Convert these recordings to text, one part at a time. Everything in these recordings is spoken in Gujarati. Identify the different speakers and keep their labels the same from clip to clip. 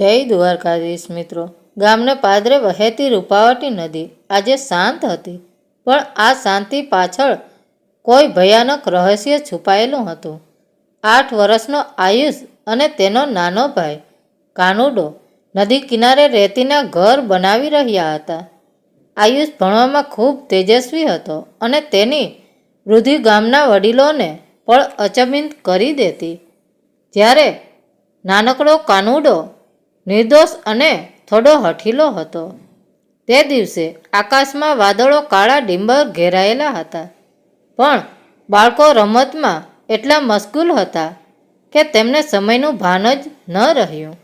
Speaker 1: જય દ્વારકાધીશ મિત્રો. ગામને પાદરે વહેતી રૂપાવટી નદી. આજે શાંત હતી. પણ આ શાંતિ પાછળ કોઈ ભયાનક રહસ્ય છુપાયેલું હતું. આઠ વર્ષનો આયુષ અને તેનો નાનો ભાઈ, કાનુડો, નદી કિનારે રેતીના ઘર બનાવી રહ્યા હતા. આયુષ ભણવામાં ખૂબ તેજસ્વી હતો અને તેની વૃદ્ધિ ગામના વડીલોને પણ અચંબિત કરી દેતી. જ્યારે નાનકડો કાનુડો નિર્દોષ અને થોડો હઠીલો હતો. તે દિવસે આકાશમાં વાદળો કાળા ડિંબર ઘેરાયેલા હતા. પણ બાળકો રમતમાં એટલા મશગુલ હતા કે તેમને સમયનું ભાન જ ન રહ્યું.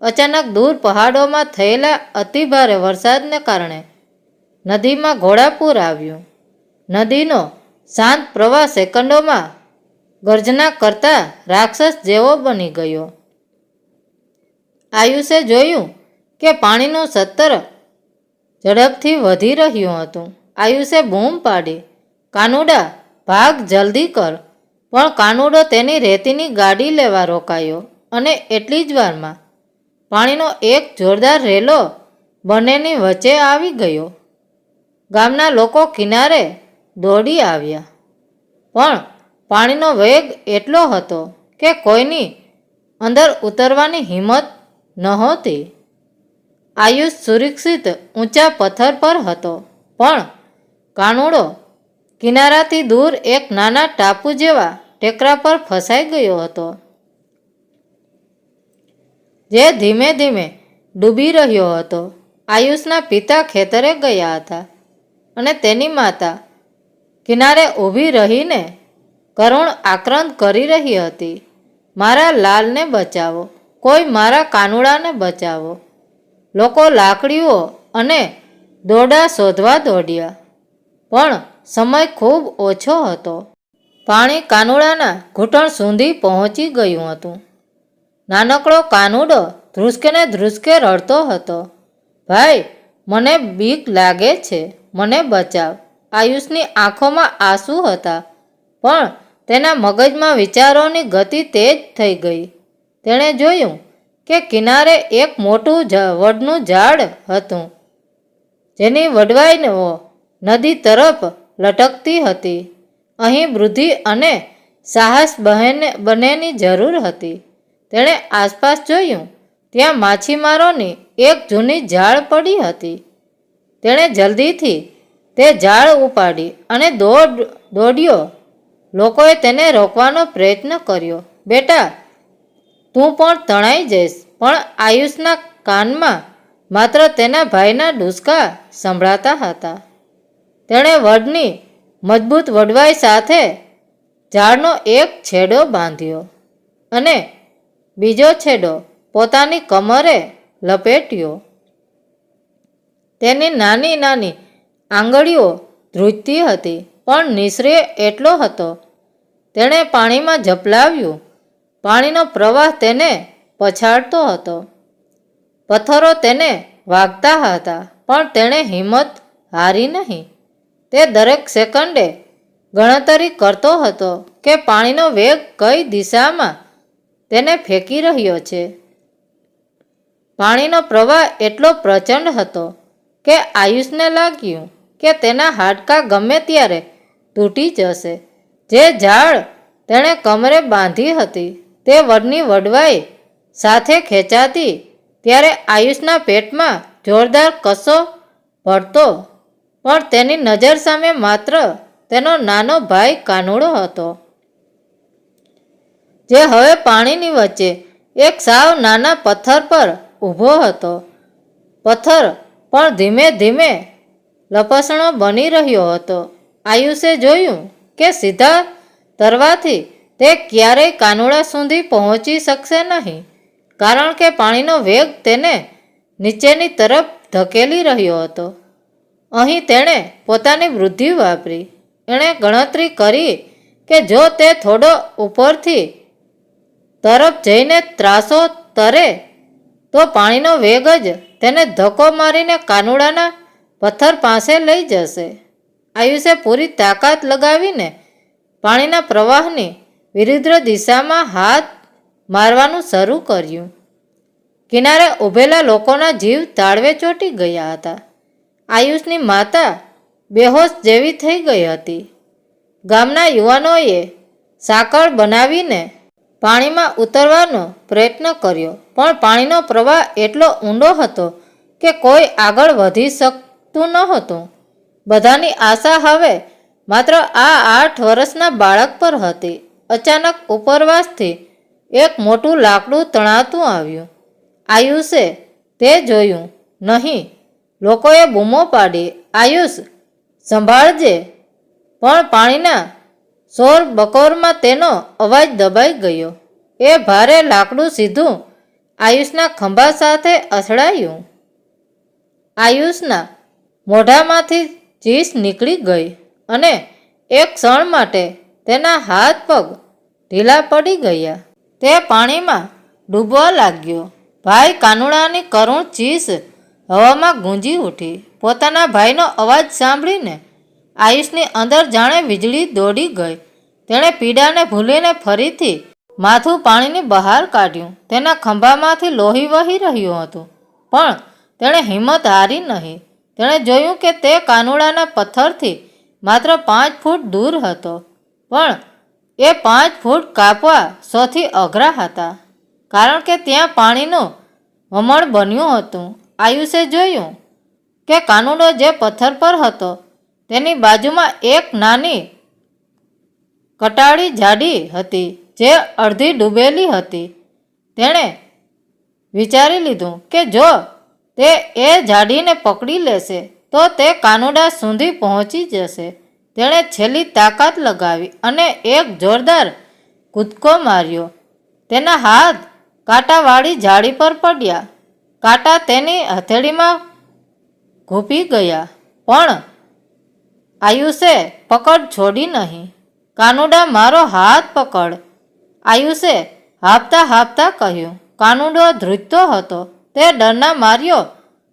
Speaker 1: અચાનક દૂર પહાડોમાં થયેલા અતિભારે વરસાદને કારણે નદીમાં ઘોડાપૂર આવ્યું. નદીનો શાંત પ્રવાહ સેકન્ડોમાં ગર્જના કરતા રાક્ષસ જેવો બની ગયો. આયુષે જોયું કે પાણીનું સત્તર ઝડપથી વધી રહ્યું હતું. આયુષે બૂમ પાડી, કાનુડા, ભાગ જલ્દી કર. પણ કાનુડો તેની રેતીની ગાડી લેવા રોકાયો અને એટલી જ વારમાં પાણીનો એક જોરદાર રેલો બંનેની વચ્ચે આવી ગયો. ગામના લોકો કિનારે દોડી આવ્યા. પણ પાણીનો વેગ એટલો હતો કે કોઈની અંદર ઉતરવાની હિંમત નહોતી. આયુષ સુરક્ષિત ઊંચા પથ્થર પર હતો, પણ કાનુડો કિનારાથી દૂર એક નાના ટાપુ જેવા ટેકરા પર ફસાઈ ગયો હતો, જે ધીમે ધીમે ડૂબી રહ્યો હતો. આયુષના પિતા ખેતરે ગયા હતા અને તેની માતા કિનારે ઊભી રહીને કરુણ આક્રંદ કરી રહી હતી. મારા લાલને બચાવો કોઈ મારા કાનુડાને બચાવો. લોકો લાકડીઓ અને દોરડા શોધવા દોડ્યા. પણ સમય ખૂબ ઓછો હતો. પાણી કાનુડાના ઘૂંટણ સુધી પહોંચી ગયું હતું. નાનકડો કાનુડો ધ્રુસકેને ધ્રુસકે રડતો હતો. ભાઈ, મને બીક લાગે છે. મને બચાવ. આયુષની આંખોમાં આંસુ હતા. પણ તેના મગજમાં વિચારોની ગતિ તેજ થઈ ગઈ. તેણે જોયું કે કિનારે એક મોટું વડનું ઝાડ હતું. જેની વડવાઈઓ નદી તરફ લટકતી હતી. અહીં વૃદ્ધિ અને સાહસ બહેને, બંનેની જરૂર હતી. તેણે આસપાસ જોયું, ત્યાં માછીમારોની એક જૂની ઝાડ પડી હતી. તેણે જલ્દીથી તે ઝાડ ઉપાડી અને દોડ, દોડ્યો. લોકોએ તેને રોકવાનો પ્રયત્ન કર્યો. બેટા તું પણ તણાઈ જઈશ. પણ આયુષના કાનમાં માત્ર તેના ભાઈના ડૂસકા સંભળાતા હતા. તેણે વડની મજબૂત વડવાઈ સાથે ઝાડનો એક છેડો બાંધ્યો અને બીજો છેડો પોતાની કમરે લપેટ્યો. તેની નાની નાની આંગળીઓ ધ્રુજતી હતી, પણ નિશ્ચય એટલો હતો. તેણે પાણીમાં ઝપલાવ્યું. પાણીનો પ્રવાહ તેને પછાડતો હતો. પથ્થરો તેને વાગતા હતા, પણ તેણે હિંમત હારી નહીં. તે દરેક સેકન્ડે ગણતરી કરતો હતો કે પાણીનો વેગ કઈ દિશામાં તેને ફેંકી રહ્યો છે. પાણીનો પ્રવાહ એટલો પ્રચંડ હતો કે આયુષને લાગ્યું કે તેના હાડકાં ગમે ત્યારે તૂટી જશે. જે ઝાડ તેણે કમરે બાંધી હતી તે વડની વડવાઈ સાથે ખેંચાતી ત્યારે આયુષના પેટમાં જોરદાર કસો ભરતો. પણ તેની નજર સામે માત્ર તેનો નાનો ભાઈ કાનુડો હતો. જે હવે પાણીની વચ્ચે એક સાવ નાના પથ્થર પર ઊભો હતો. પથ્થર પણ ધીમે ધીમે લપસણો બની રહ્યો હતો. આયુષે જોયું કે સીધા તરવાથી તે ક્યારેય કાનુડા સુધી પહોંચી શકશે નહીં, કારણ કે પાણીનો વેગ તેને નીચેની તરફ ધકેલી રહ્યો હતો. અહીં તેણે પોતાની વૃદ્ધિ વાપરી. એણે ગણતરી કરી કે જો તે થોડો ઉપરથી તરફ જઈને ત્રાસો તરે, તો પાણીનો વેગ જ તેને ધક્કો મારીને કાનુડાના પથ્થર પાસે લઈ જશે. આયુષે પૂરી તાકાત લગાવીને પાણીના પ્રવાહની વિરુદ્ધ દિશામાં હાથ મારવાનું શરૂ કર્યું. કિનારે ઊભેલા લોકોના જીવ તાળવે ચોંટી ગયા હતા. આયુષની માતા બેહોશ જેવી થઈ ગઈ હતી. ગામના યુવાનોએ સાંકળ બનાવીને પાણીમાં ઉતરવાનો પ્રયત્ન કર્યો, પણ પાણીનો પ્રવાહ એટલો ઊંડો હતો કે કોઈ આગળ વધી શકતું નહોતું. બધાની આશા હવે માત્ર આ આઠ વર્ષના બાળક પર હતી. અચાનક ઉપરવાસથી એક મોટું લાકડું તણાતું આવ્યું. આયુષે તે જોયું નહીં. લોકોએ બૂમો પાડી, આયુષ, સંભાળજે. પણ પાણીના શોર બકોરમાં તેનો અવાજ દબાઈ ગયો. એ ભારે લાકડું સીધું આયુષના ખંભા સાથે અથડાયું. આયુષના મોઢામાંથી ચીસ નીકળી ગઈ અને એક ક્ષણ માટે તેના હાથ પગ ઢીલા પડી ગયા. તે પાણીમાં ડૂબવા લાગ્યો. ભાઈ કાનુડાની કરુણ ચીસ હવામાં ગુંજી ઉઠી. પોતાના ભાઈનો અવાજ સાંભળીને આયુષની અંદર જાણે વીજળી દોડી ગઈ. તેણે પીડાને ભૂલીને ફરીથી માથું પાણીની બહાર કાઢ્યું. તેના ખંભામાંથી લોહી વહી રહ્યું હતું. પણ તેણે હિંમત હારી નહીં. તેણે જોયું કે તે કાનુડાના પથ્થરથી માત્ર પાંચ ફૂટ દૂર હતો. પણ એ પાંચ ફૂટ કાપવા સૌથી અઘરા હતા. કારણ કે ત્યાં પાણીનું વમણ બન્યું હતું. આયુષે જોયું કે કાનુડો જે પથ્થર પર હતો, તેની બાજુમાં એક નાની કટાળી જાડી હતી જે અડધી ડૂબેલી હતી. તેણે વિચારી લીધું કે જો તે એ જાડીને પકડી લેશે, તો તે કાનુડા સુધી પહોંચી જશે. તેણે છેલ્લી તાકાત લગાવી અને એક જોરદાર કૂદકો માર્યો. તેના હાથ કાંટાવાળી જાળી પર પડ્યા. કાંટા તેની હથેળીમાં ઘૂપી ગયા, પણ આયુષે પકડ છોડી નહીં. કાનુડા, મારો હાથ પકડ. આયુષે હાંફતા હાંફતા કહ્યું, કાનુડો ધ્રુજતો હતો. તે ડરના માર્યો,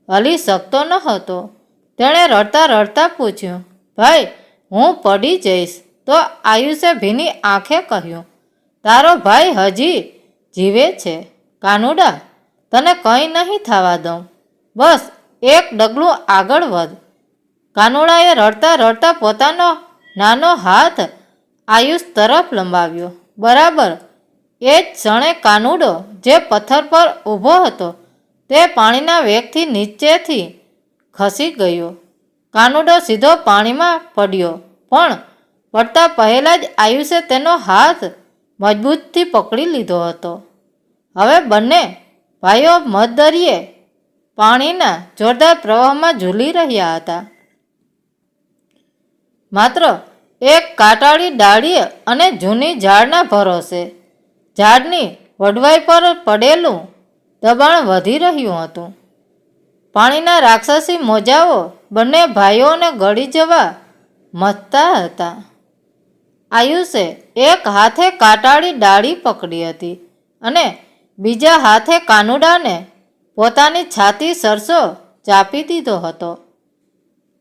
Speaker 1: હલી શકતો ન હતો. તેણે રડતા રડતા પૂછ્યું, ભાઈ હું પડી જઈશ. તો આયુષે ભીની આંખે કહ્યું, તારો ભાઈ હજી જીવે છે. કાનુડા, તને કંઈ નહીં થવા દઉં. બસ, એક ડગલું આગળ વધ. કાનુડાએ રડતા રડતા પોતાનો નાનો હાથ આયુષ તરફ લંબાવ્યો. બરાબર. એ જ ક્ષણે કાનુડો જે પથ્થર પર ઊભો હતો, તે પાણીના વેગથી નીચેથી ખસી ગયો. કાનુડો સીધો પાણીમાં પડ્યો. પણ પડતા પહેલાં જ આયુષે તેનો હાથ મજબૂતથી પકડી લીધો હતો. હવે બંને ભાઈઓ મધદરિયે પાણીના જોરદાર પ્રવાહમાં ઝૂલી રહ્યા હતા. માત્ર એક કાંટાળી ડાળી અને જૂની ઝાડના ભરોસે ઝાડની વડવાઈ પર પડેલું દબાણ વધી રહ્યું હતું. પાણીના રાક્ષસી મોજાઓ બંને ભાઈઓને ગળી જવા મથતા હતા. આયુષે એક હાથે કાટાળી ડાળી પકડી હતી અને બીજા હાથે કાનુડાને પોતાની છાતી સરસો ચાપી દીધો હતો.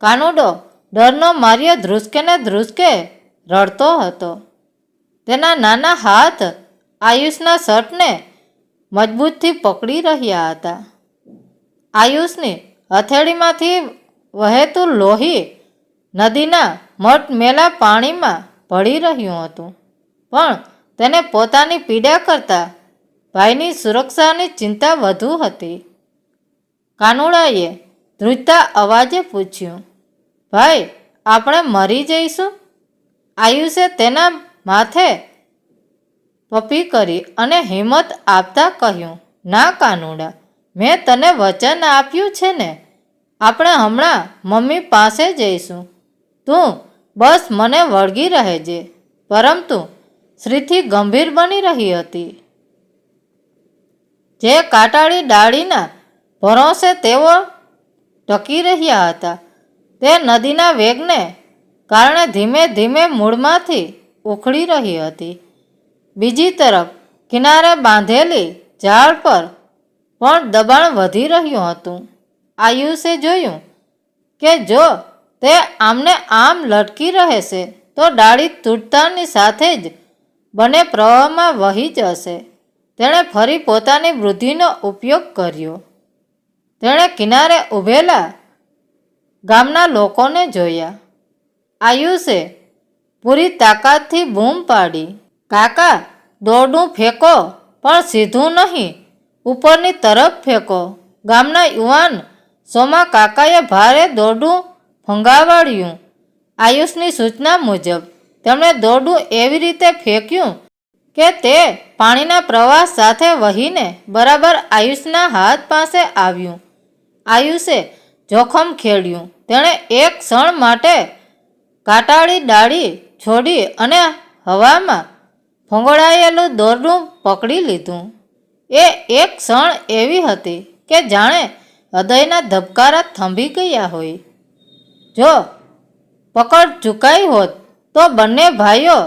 Speaker 1: કાનુડો ડરનો માર્યો ધ્રુસકે ને ધ્રુસકે રડતો હતો. તેના નાના હાથ આયુષના શર્ટને મજબૂતથી પકડી રહ્યા હતા. આયુષની હથેળીમાંથી વહેતું લોહી નદીના મટમેલા પાણીમાં ભળી રહ્યું હતું. પણ તેને પોતાની પીડા કરતાં ભાઈની સુરક્ષાની ચિંતા વધુ હતી. કાનુડાએ ધ્રુજતા અવાજે પૂછ્યું, ભાઈ, આપણે મરી જઈશું આયુષે તેના માથે પપી કરી અને હિંમત આપતા કહ્યું, ના કાનુડા મેં તને વચન આપ્યું છે ને, આપણે હમણાં મમ્મી પાસે જઈશું. તું બસ મને વળગી રહેજે. પરંતુ શ્રીથી ગંભીર બની રહી હતી. જે કાટાળી ડાળીના ભરોસે તેઓ ટકી રહ્યા હતા. તે નદીના વેગને કારણે ધીમે ધીમે મૂળમાંથી ઉખડી રહી હતી. બીજી તરફ કિનારે બાંધેલી ઝાડ પર પણ દબાણ વધી રહ્યું હતું. આયુષે જોયું કે જો તે આમને આમ લટકી રહેશે, તો ડાળી તૂટતાની સાથે જ બંને પ્રવાહમાં વહી જશે. તેણે ફરી પોતાની વૃદ્ધિનો ઉપયોગ કર્યો. તેણે કિનારે ઊભેલા ગામના લોકોને જોયા. આયુષે પૂરી તાકાતથી બૂમ પાડી. કાકા, દોરડું ફેંકો, પણ સીધું નહીં. ઉપરની તરફ ફેંકો. ગામના યુવાન સોમા કાકાએ ભારે દોરડું ફંગાવાડ્યું આયુષની સૂચના મુજબ, તેમણે દોરડું એવી રીતે ફેંક્યું કે તે પાણીના પ્રવાહ સાથે વહીને બરાબર આયુષના હાથ પાસે આવ્યું. આયુષે જોખમ ખેડ્યું. તેણે એક ક્ષણ માટે કાટાળી ડાળી છોડી અને હવામાં ફંગોળાયેલું દોરડું પકડી લીધું. એ એક ક્ષણ એવી હતી કે જાણે હૃદયના ધબકારા થંભી ગયા હોય. જો પકડ ચૂકાઈ હોત તો બંને ભાઈઓ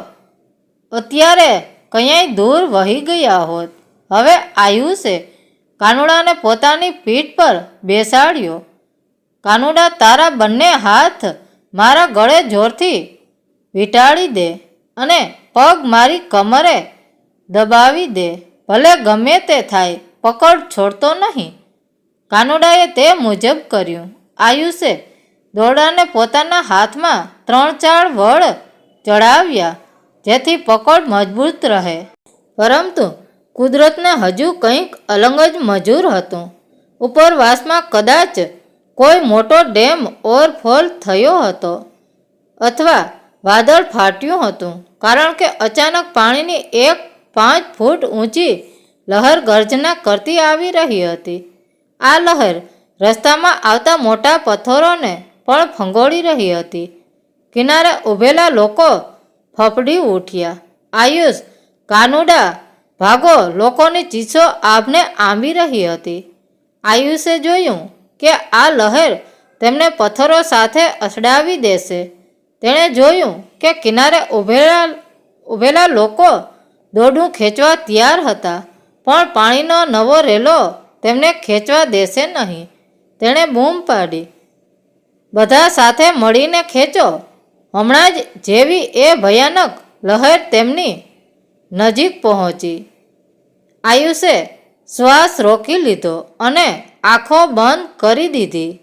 Speaker 1: અત્યારે ક્યાંય દૂર વહી ગયા હોત. હવે આયુષે કાનુડાને પોતાની પીઠ પર બેસાડ્યો. કાનુડા તારા બંને હાથ મારા ગળે જોરથી વીંટાળી દે અને પગ મારી કમરે દબાવી દે. ભલે ગમે તે થાય, પકડ છોડતો નહીં. કાનુડાએ તે મુજબ કર્યું. આયુષે દોરડાને પોતાના હાથમાં ત્રણ ચાર વળ ચડાવ્યા, જેથી પકડ મજબૂત રહે. પરંતુ કુદરતને હજુ કંઈક અલંગ જ મજૂર હતું. ઉપરવાસમાં કદાચ કોઈ મોટો ડેમ ઓવરફોલ થયો હતો અથવા વાદળ ફાટ્યું હતું, કારણ કે અચાનક પાણીની એક પાંચ ફૂટ ઊંચી લહેર ગર્જના કરતી આવી રહી હતી. આ લહેર રસ્તામાં આવતા મોટા પથ્થરોને પણ ફંગોળી રહી હતી. કિનારે ઊભેલા લોકો ફફડી ઉઠ્યા. આયુષ, કાનુડા, ભાગો લોકોની ચીસો આભને આંબી રહી હતી. આયુષે જોયું કે આ લહેર તેમને પથ્થરો સાથે અસડાવી દેશે. તેણે જોયું કે કિનારે ઊભેલા ઊભેલા લોકો દોરડું ખેંચવા તૈયાર હતા. પણ પાણીનો નવો રેલો તેમને ખેંચવા દેશે નહીં. તેણે બૂમ પાડી. બધા સાથે મળીને ખેંચો. હમણાં જ જેવી એ ભયાનક લહેર તેમની નજીક પહોંચી. આયુષે શ્વાસ રોકી લીધો અને આંખો બંધ કરી દીધી.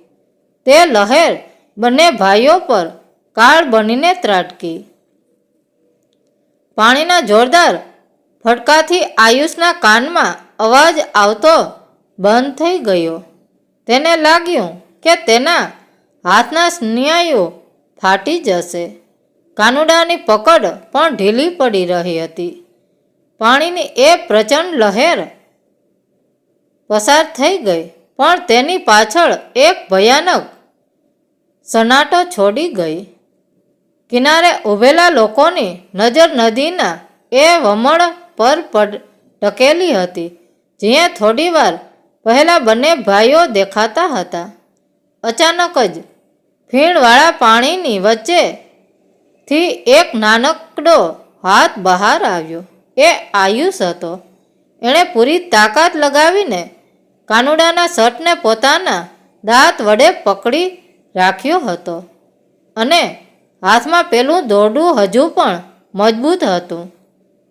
Speaker 1: તે લહેર બંને ભાઈઓ પર કાળ બનીને ત્રાટકી. પાણીના જોરદાર ફટકાથી આયુષના કાનમાં અવાજ આવતો બંધ થઈ ગયો. તેને લાગ્યું કે તેના હાથના સ્નાયુઓ ફાટી જશે. કાનુડાની પકડ પણ ઢીલી પડી રહી હતી. પાણીની એ પ્રચંડ લહેર પસાર થઈ ગઈ, પણ તેની પાછળ એક ભયાનક સનાટો છોડી ગઈ. કિનારે ઊભેલા લોકોની નજર નદીના એ વમળ પર પડ ટકેલી હતી, જ્યાં થોડીવાર પહેલાં બંને ભાઈઓ દેખાતા હતા. અચાનક જ ફીણવાળા પાણીની વચ્ચેથી એક નાનકડો હાથ બહાર આવ્યો. એ આયુષ હતો. એણે પૂરી તાકાત લગાવીને કાનુડાના શર્ટને પોતાના દાંત વડે પકડી રાખ્યો હતો અને હાથમાં પેલું દોરડું હજુ પણ મજબૂત હતું.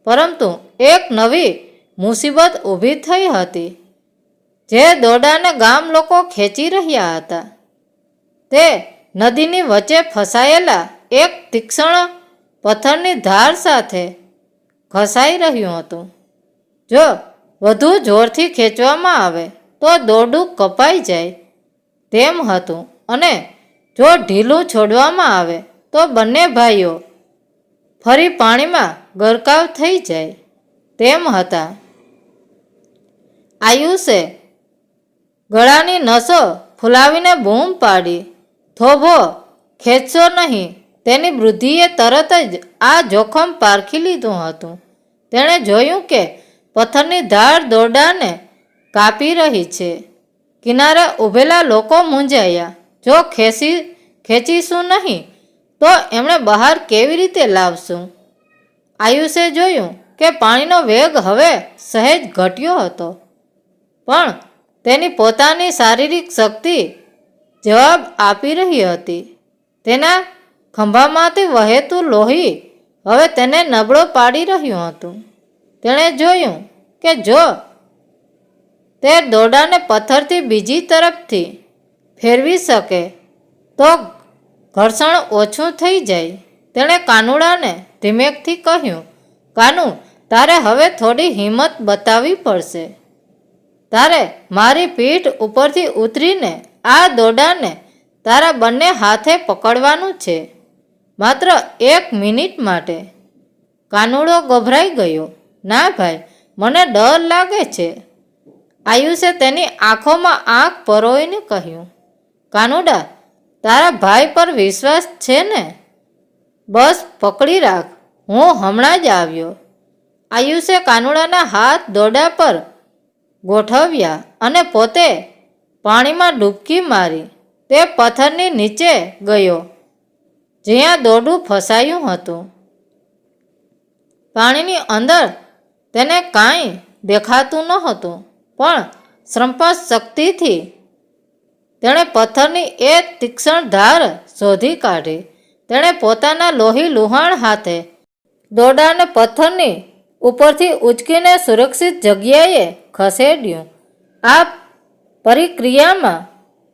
Speaker 1: પરંતુ એક નવી મુસીબત ઊભી થઈ હતી. જે દોડાને ગામ લોકો ખેંચી રહ્યા હતા. તે નદીની વચ્ચે ફસાયેલા એક તીક્ષ્ણ પથ્થરની ધાર સાથે ઘસાઈ રહ્યું હતું. જો વધુ જોરથી ખેંચવામાં આવે તો દોરડું કપાઈ જાય તેમ હતું અને જો ઢીલું છોડવામાં આવે તો બંને ભાઈઓ ફરી પાણીમાં ગરકાવ થઈ જાય. તેમ હતા. આયુષે ગળાની નસો ફૂલાવીને બૂમ પાડી. થોભો, ખેંચશો નહીં. તેની વૃદ્ધિએ તરત જ આ જોખમ પારખી લીધું હતું. તેણે જોયું કે પથ્થરની ધાર દોરડાને કાપી રહી છે. કિનારે ઊભેલા લોકો મૂંઝાયા. જો ખેંચી, ખેંચીશું નહીં, તો એમણે બહાર કેવી રીતે લાવશું? આયુષે જોયું કે પાણીનો વેગ હવે સહેજ ઘટ્યો હતો. પણ તેની પોતાની શારીરિક શક્તિ જવાબ આપી રહી હતી. તેના ખંભામાંથી વહેતું લોહી હવે તેને નબળો પાડી રહ્યું હતું. તેણે જોયું કે જો તે દોરડાને પથ્થરથી બીજી તરફથી ફેરવી શકે, તો ઘર્ષણ ઓછું થઈ જાય. તેણે કાનુડાને ધીમેકથી કહ્યું, કાનુ તારે હવે થોડી હિંમત બતાવવી પડશે. તારે મારી પીઠ ઉપરથી ઉતરીને આ દોડાને તારા બંને હાથે પકડવાનું છે. માત્ર એક મિનિટ માટે. કાનુડો ગભરાઈ ગયો. ના ભાઈ, મને ડર લાગે છે. આયુષે તેની આંખોમાં આંખ પરોઈને કહ્યું. કાનુડા, તારા ભાઈ પર વિશ્વાસ છે ને? બસ પકડી રાખ. હું હમણાં જ આવ્યો. આયુષે કાનુડાના હાથ દોડા પર ગોઠવ્યા અને પોતે પાણીમાં ડૂબકી મારી તે પથ્થરની નીચે ગયો, જ્યાં દોરડું ફસાયું હતું. પાણીની અંદર તેને કાંઈ દેખાતું નહોતું પણ શ્રમપસ શક્તિથી તેણે પથ્થરની એ તીક્ષ્ણ ધાર શોધી કાઢી. તેણે પોતાના લોહી લુહાણ હાથે દોડાને પથ્થરની ઉપરથી ઉચકીને સુરક્ષિત જગ્યાએ ખસેડ્યું. આ પરિક્રિયામાં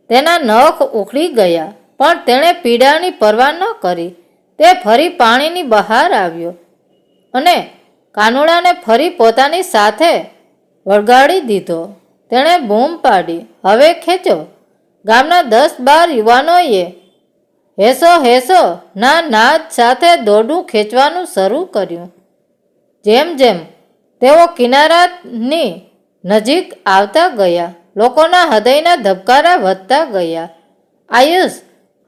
Speaker 1: તેના નખ ઉખડી ગયા, પણ તેણે પીડાની પરવા ન કરી. તે ફરી પાણીની બહાર આવ્યો અને કાનુડાને ફરી પોતાની સાથે વળગાડી દીધો. તેણે બૂમ પાડી. હવે ખેંચો. ગામના દસ બાર યુવાનોએ હેસો હેસો ના નાદ સાથે દોરડું ખેંચવાનું શરૂ કર્યું. જેમ જેમ તેઓ કિનારાની નજીક આવતા ગયા, લોકોના હૃદયના ધબકારા વધતા ગયા. આયુષ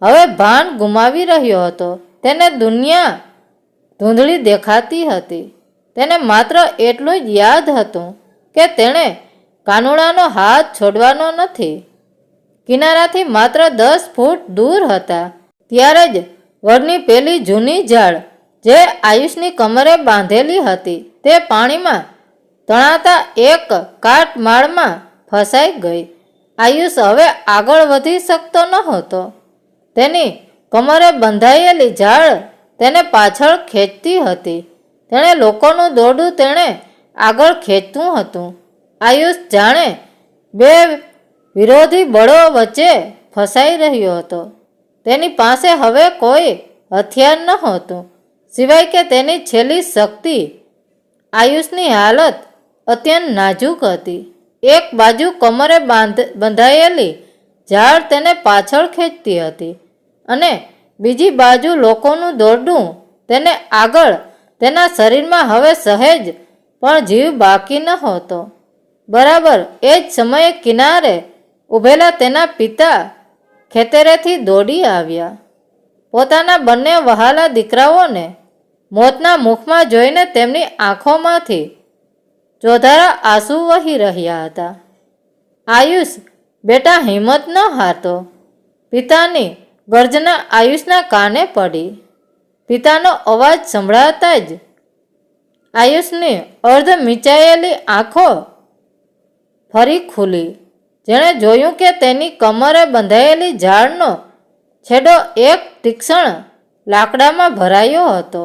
Speaker 1: હવે ભાન ગુમાવી રહ્યો હતો. તેને દુનિયા ધૂંધળી દેખાતી હતી. તેને માત્ર એટલું જ યાદ હતું કે તેણે કાનુડાનો હાથ છોડવાનો નથી. કિનારાથી માત્ર દસ ફૂટ દૂર હતા. ત્યારે જ વડની પેલી જૂની ઝાડ જે આયુષની કમરે બાંધેલી હતી, તે પાણીમાં તણાતા એક કાટમાળમાં ફસાઈ ગઈ. આયુષ હવે આગળ વધી શકતો ન હતો તેની કમરે બંધાયેલી ઝાડ તેને પાછળ ખેંચતી હતી. તેણે લોકોનું દોરડું તેણે આગળ ખેંચતું હતું. આયુષ જાણે બે વિરોધી બળો વચ્ચે ફસાઈ રહ્યો હતો. તેની પાસે હવે કોઈ હથિયાર ન હતું સિવાય કે તેની છેલ્લી શક્તિ આયુષની હાલત અત્યંત નાજુક હતી. એક બાજુ કમરે બાંધ, બંધાયેલી ઝાડ તેને પાછળ ખેંચતી હતી અને બીજી બાજુ લોકોનું દોરડું તેને આગળ તેના શરીરમાં હવે સહેજ પણ જીવ બાકી ન હતો. બરાબર એ જ સમયે કિનારે ઊભેલા તેના પિતા ખેતરેથી દોડી આવ્યા. પોતાના બંને વહાલા દીકરાઓને મોતના મુખમાં જોઈને તેમની આંખોમાંથી ચોધારા આંસુ વહી રહ્યા હતા. આયુષ, બેટા, હિંમત ન હારતો. પિતાની ગર્જના આયુષના કાને પડી. પિતાનો અવાજ સંભળાતા જ આયુષની અર્ધ મીચાયેલી આંખો ફરી ખુલી. જેણે જોયું કે તેની કમરે બંધાયેલી ઝાડનો છેડો એક તીક્ષણ લાકડામાં ભરાયો હતો.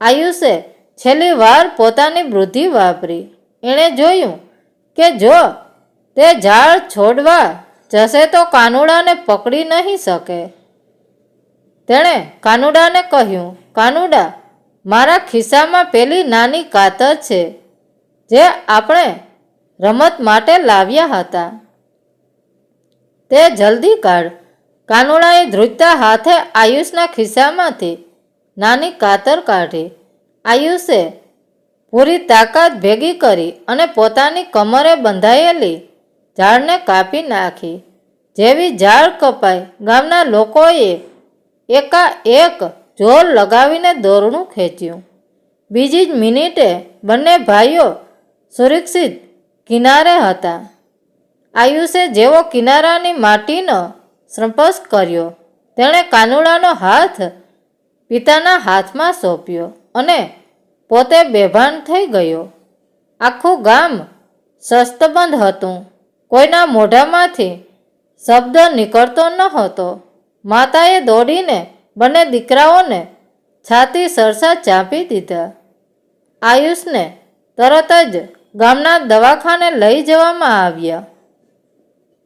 Speaker 1: આયુષે છેલ્લી વાર પોતાની બુદ્ધિ વાપરી. એણે જોયું કે જો તે ઝાડ છોડવા જશે તો કાનુડાને પકડી નહીં શકે. તેણે કાનુડાને કહ્યું, કાનુડા, મારા ખિસ્સામાં પેલી નાની કાતર છે, જે આપણે રમત માટે લાવ્યા હતા. તે જલ્દી કાઢ. કાનુડાએ ધ્રુજતા હાથે આયુષના ખિસ્સામાંથી નાની કાતર કાઢી આયુષે પૂરી તાકાત ભેગી કરી અને પોતાની કમરે બંધાયેલી ઝાડને કાપી નાખી. જેવી ઝાડ કપાઈ, ગામના લોકોએ એકાએક જોર લગાવીને દોરણું ખેંચ્યું. બીજી જ મિનિટે બંને ભાઈઓ સુરક્ષિત કિનારે હતા. આયુષે જેવો કિનારાની માટીનો સંપર્શ કર્યો. તેણે કાનુડાનો હાથ પિતાના હાથમાં સોંપ્યો અને પોતે બેભાન થઈ ગયો. આખું ગામ શસ્તબંધ હતું. કોઈના મોઢામાંથી શબ્દ નીકળતો ન હતો. માતાએ દોડીને બંને દીકરાઓને છાતી સરસા ચાંપી દીધા. આયુષને તરત જ ગામના દવાખાને લઈ જવામાં આવ્યા.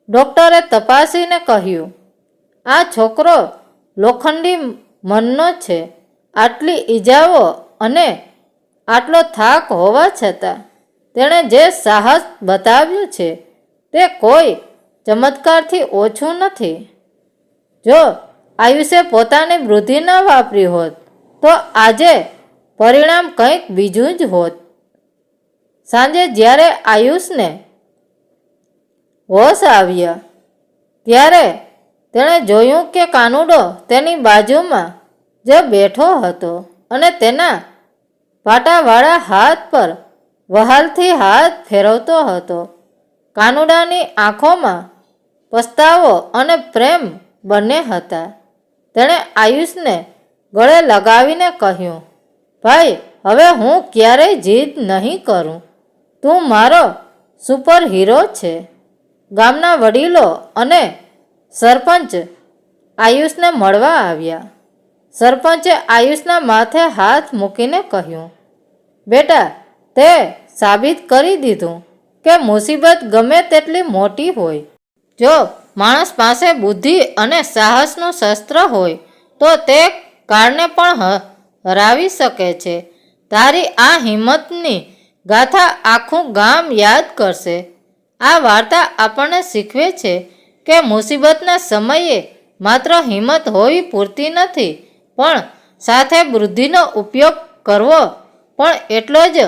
Speaker 1: ડૉક્ટરે તપાસીને કહ્યું, આ છોકરો લોખંડી મનનો છે, આટલી ઈજાઓ અને આટલો થાક હોવા છતાં તેણે જે સાહસ બતાવ્યું છે તે કોઈ ચમત્કારથી ઓછું નથી. જો આયુષે પોતાની વૃદ્ધિ ન વાપરી હોત, તો આજે પરિણામ કંઈક બીજું જ હોત. સાંજે જ્યારે આયુષને હોશ આવ્યા, ત્યારે તેણે જોયું કે કાનુડો તેની બાજુમાં જ બેઠો હતો અને તેના પાટાવાળા હાથ પર વહાલથી હાથ ફેરવતો હતો. કાનુડાની આંખોમાં પસ્તાવો અને પ્રેમ બંને હતા. તેણે આયુષને ગળે લગાવીને કહ્યું, ભાઈ, હવે હું ક્યારેય જીદ નહીં કરું. તું મારો સુપર હીરો છે. ગામના વડીલો અને સરપંચ આયુષને મળવા આવ્યા. સરપંચે આયુષના માથે હાથ મૂકીને કહ્યું, બેટા, તે સાબિત કરી દીધું કે મુસીબત ગમે તેટલી મોટી હોય. જો માણસ પાસે બુદ્ધિ અને સાહસનું શસ્ત્ર હોય, તો તે કાળને પણ હરાવી શકે છે. તારી આ હિંમતની ગાથા આખું ગામ યાદ કરશે. આ વાર્તા આપણને શીખવે છે કે મુસીબતના સમયે માત્ર હિંમત હોવી પૂરતી નથી, પણ સાથે વૃદ્ધિનો ઉપયોગ કરવો પણ એટલો જ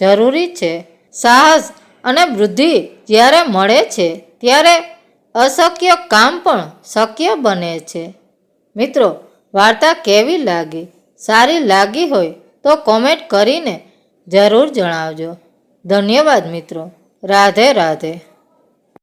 Speaker 1: જરૂરી છે. સાહસ અને વૃદ્ધિ જ્યારે મળે છે, ત્યારે અશક્ય કામ પણ શક્ય બને છે. મિત્રો, વાર્તા કેવી લાગી? સારી લાગી હોય તો કોમેન્ટ કરીને જરૂર જણાવજો. ધન્યવાદ મિત્રો. રાધે રાધે.